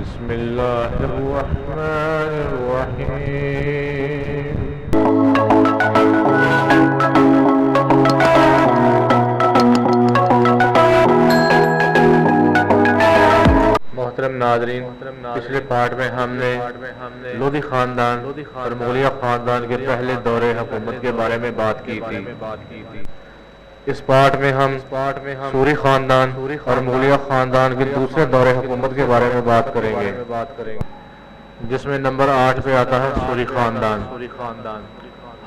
بسم الله الرحمن الرحيم. محترم ناظرین، پچھلے پارٹ میں ہم نے لودھی خاندان اور مغلیہ خاندان کے پہلے دور حکومت کے بارے میں بات کی تھی۔ اس پارٹ میں ہم سوری خاندان اور مغلیہ خاندان کے دوسرے دور حکومت کے بارے میں بات کریں گے۔ جس میں نمبر آٹھ پہ آتا ہے سوری خاندان۔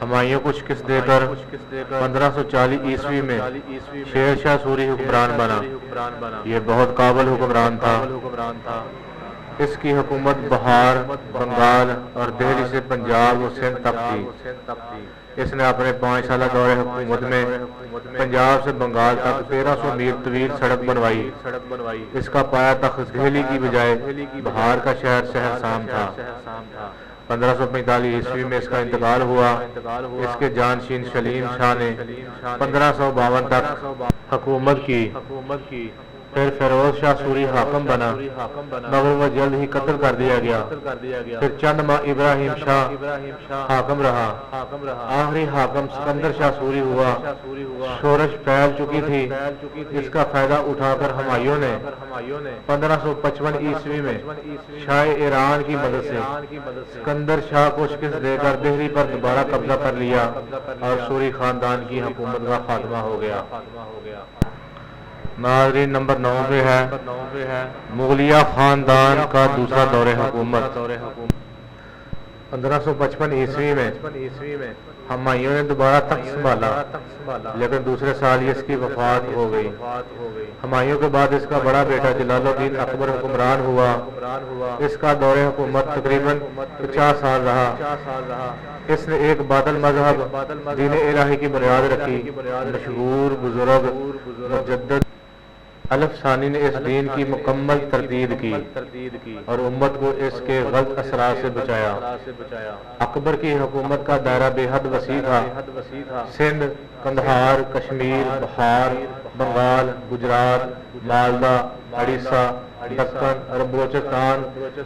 ہمایوں کو شکست دے کر پندرہ سو چالیس عیسوی میں شیر شاہ سوری حکمران بنا۔ یہ بہت قابل حکمران تھا۔ اس کی حکومت بہار بنگال اور دہلی سے پنجاب و سندھ تک تھی۔ اس نے اپنے پانچ سالہ دور حکومت میں پنجاب سے بنگال تک تیرہ سو میل طویل سڑک بنوائی۔ اس کا پایا تخت کی بجائے بہار کا شہر شہر سام تھا۔ پندرہ سو پینتالیس عیسوی میں اس کا انتقال ہوا۔ اس کے جانشین شلیم شاہ نے پندرہ سو باون تک حکومت کی۔ پھر فیروز شاہ سوری حاکم بنا۔ مگر وہ جلد ہی قتل کر دیا گیا۔ پھر چند ماہ ابراہیم شاہ حاکم رہا۔ آخری حاکم سکندر شاہ سوری ہوا۔ شورش پھیل چکی تھی۔ اس کا فائدہ اٹھا کر ہمایوں نے۔ پندرہ سو پچپن عیسوی میں شاہ ایران کی مدد سے سکندر شاہ کو شکست دے کر دہلی پر دوبارہ قبضہ کر لیا اور سوری خاندان کی حکومت کا خاتمہ ہو گیا۔ ناظرین نمبر نو پہ ہے۔ مغلیہ خاندان کا دوسرا دور حکومت۔ پندرہ سو پچپن عیسوی میں۔ ہمایوں نے دوبارہ تخت سنبھالا لیکن دوسرے سال اس کی وفات ہو گئی۔ ہمایوں کے بعد اس کا بڑا بیٹا جلال الدین اکبر حکمران ہوا۔ اس کا دور حکومت تقریباً پچاس سال رہا۔ اس نے ایک بادل مذہب دین الہی کی بنیاد رکھی۔ مشہور بزرگ۔ مجدد الف ثانی نے اس دین کی مکمل تردید کی اور امت کو اس کے غلط اثرات سے بچایا۔ اکبر کی حکومت کا دائرہ بے حد وسیع تھا۔ سندھ کندہار کشمیر بہار بنگال گجرات مالدہ اڑیسہ دکن اور بلوچستان۔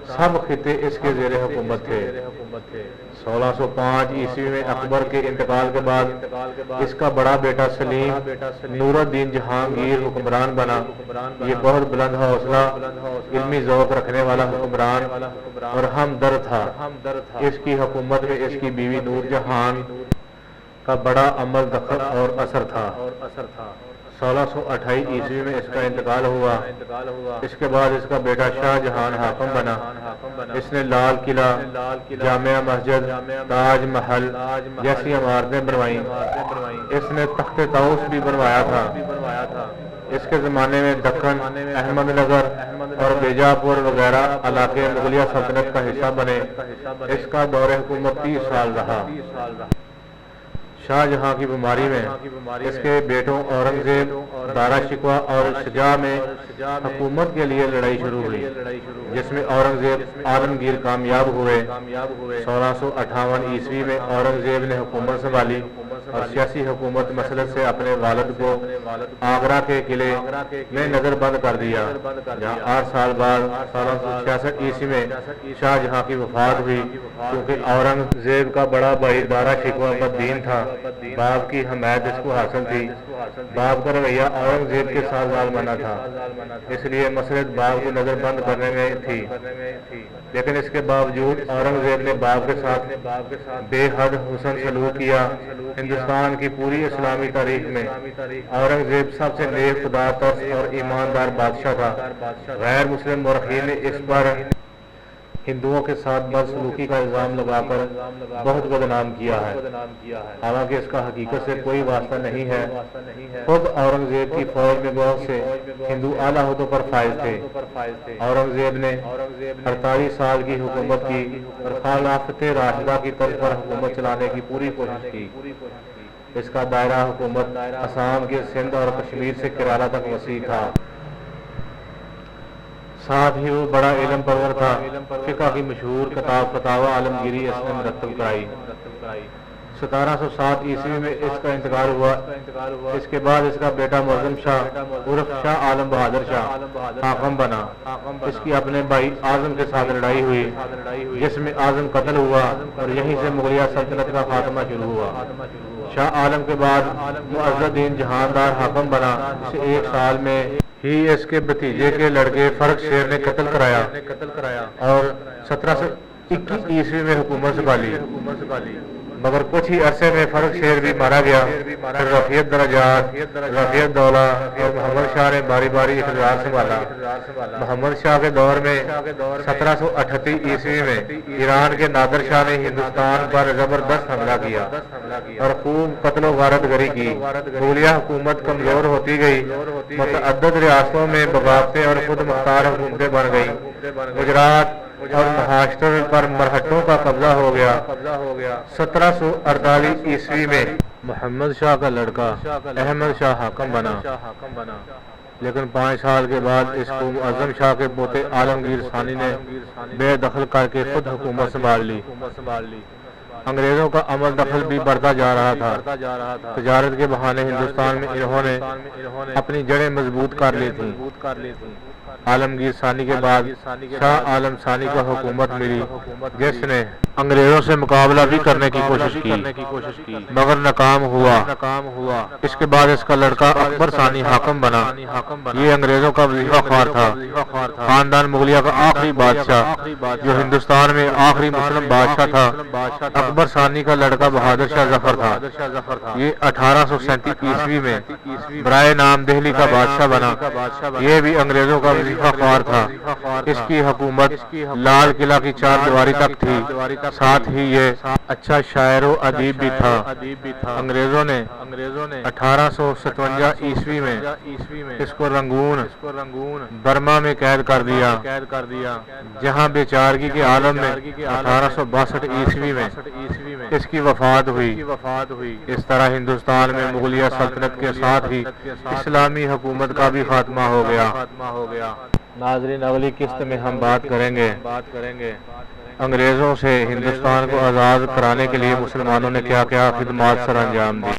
سب خطے اس کے زیر حکومت تھے۔ سولہ سو پانچ عیسوی میں اکبر کے انتقال کے بعد اس کا بڑا بیٹا سلیم نور الدین جہانگیر حکمران بنا۔ یہ بہت بلند حوصلہ، علمی ذوق رکھنے والا حکمران اور ہم در تھا۔ اس کی حکومت میں اس کی بیوی نور جہان کا بڑا عمل دخل اور اثر تھا۔ سولہ سو اٹھائیس عیسوی میں اس کا انتقال ہوا۔ اس کے بعد اس کا بیٹا شاہ جہان حاکم بنا۔ اس نے لال قلعہ، جامعہ مسجد، تاج محل جیسی عمارتیں بنوائیں۔ اس نے تخت تاؤس بھی بنوایا تھا۔ اس کے زمانے میں دکن، احمد نگر اور بیجاپور وغیرہ علاقے مغلیہ سلطنت کا حصہ بنے۔ اس کا دور حکومت تیس سال رہا۔ شاہ جہاں کی بیماری میں اس کے بیٹوں اورنگزیب دارا شکوا اور شجاع میں حکومت کے لیے لڑائی شروع ہوئی جس میں اورنگزیب عالمگیر کامیاب ہوئے۔ سولہ سو اٹھاون عیسوی میں اورنگزیب نے حکومت سنبھالی۔ اور سیاسی حکومت مسلط سے اپنے والد کو آگرہ کے قلعے میں نظر بند کر دیا، جہاں آٹھ سال بعد سولہ سو چھیاسٹھ عیسوی میں شاہ جہاں کی وفات ہوئی، کیونکہ اورنگزیب کا بڑا بھائی دارا شکوا بدین تھا۔ باپ کی حمایت اس کو حاصل تھی۔ باپ کا رویہ اورنگزیب کے ساتھ ظالمانہ تھا، اس لیے مسرت باپ کو نظر بند کرنے میں تھی۔ لیکن اس کے باوجود اورنگزیب نے باپ کے ساتھ بے حد حسن سلوک کیا۔ ہندوستان کی پوری اسلامی تاریخ میں اورنگزیب سب سے نیک خدا، ترس اور ایماندار بادشاہ تھا۔ غیر مسلم مرخین نے اس پر ہندوؤں کے ساتھ بد سلوکی کا الزام لگا کر بہت بدنام کیا ہے۔ حالانکہ اس کا حقیقت سے کوئی واسطہ نہیں ہے۔ خود اورنگزیب کی فوج میں بہت سے ہندو اعلیٰ عہدوں پر فائز تھے۔ اورنگزیب نے اڑتالیس سال کی حکومت کی اور خلافت راشدہ کی طرز پر حکومت چلانے کی پوری کوشش کی۔ اس کا دائرہ حکومت آسام کے سندھ اور کشمیر سے کیرالہ تک وسیع تھا۔ ساتھ ہی وہ بڑا علم پرور تھا، فقہ کی مشہور کتاب فتاوہ عالمگیری اس نے مرتب کرائی۔ ستارہ سو سات عیسوی میں اس کا انتقال ہوا۔ اس کے بعد اس کا بیٹا معظم شاہ عرف شاہ عالم بہادر شاہ حاکم بنا۔ اس کی اپنے بھائی اعظم کے ساتھ لڑائی ہوئی، جس میں اعظم قتل ہوا اور یہیں سے مغلیہ سلطنت کا خاتمہ شروع ہوا۔ شاہ عالم کے بعد معزز الدین جہاندار حاکم بنا۔ اسے ایک سال میں ہی اس کے بھتیجے کے لڑکے فرق شیر نے قتل کرایا قتل کرایا اور سترہ سو اکیس عیسوی میں حکومت سنبھالی حکومت سنبھالی مگر کچھ ہی عرصے میں فرق شیر بھی مارا گیا۔ پھر رفیت درجات رفیت دولہ اور محمد شاہ نے باری باری اقتدار سنبھالا۔ محمد شاہ کے دور میں، سترہ سو اٹھتی عیسوی میں، ایران کے نادر شاہ نے ہندوستان پر زبردست حملہ کیا اور خوب قتل و غارت گری کی۔ مغلیہ حکومت کمزور ہوتی گئی۔ متعدد ریاستوں میں بغاوتیں اور خود مختار حکومتیں بن گئیں۔ گجرات اور مہاراشٹر پر مرہٹوں کا قبضہ ہو گیا۔ سترہ سو اڑتالیس عیسوی میں محمد شاہ کا لڑکا احمد شاہ حاکم بنا۔ لیکن پانچ سال کے بعد اس کو اعظم شاہ کے پوتے عالمگیر ثانی نے بے دخل کر کے خود حکومت سنبھال لی۔ انگریزوں کا عمل دخل بھی بڑھتا جا رہا تھا۔ تجارت کے بہانے ہندوستان میں انہوں نے اپنی جڑیں مضبوط کر لی تھیں۔ عالمگیر ثانی کے بعد شاہ عالم ثانی کو حکومت ملی۔ جس نے انگریزوں سے مقابلہ بھی کرنے کی کوشش کی مگر ناکام ہوا۔ اس کے بعد اس کا لڑکا اکبر ثانی حاکم بنا۔ یہ انگریزوں کا وظیفہ خوار تھا۔ خاندان مغلیہ کا آخری بادشاہ جو ہندوستان میں آخری مسلم بادشاہ تھا۔ اکبر ثانی کا لڑکا بہادر شاہ ظفر تھا۔ یہ اٹھارہ سو سینتیس عیسوی میں برائے نام دہلی کا بادشاہ بنا۔ یہ بھی انگریزوں کا وظیفہ خوار تھا۔ اس کی حکومت لال قلعہ کی چار دیواری تک تھی۔ ساتھ ہی یہ اچھا شاعر و ادیب بھی تھا۔ انگریزوں نے اٹھارہ سو ستوجا عیسوی میں اس کو رنگون برما میں قید کر دیا، جہاں بیچارگی کے عالم میں اٹھارہ سو باسٹھ عیسوی میں اس کی وفات ہوئی۔ اس طرح ہندوستان میں مغلیہ سلطنت کے ساتھ ہی اسلامی حکومت کا بھی خاتمہ ہو گیا۔ ناظرین، اگلی قسط میں ہم بات کریں گے بات کریں گے۔ انگریزوں سے ہندوستان کو آزاد کرانے کے لیے مسلمانوں نے کیا کیا خدمات سر انجام دی؟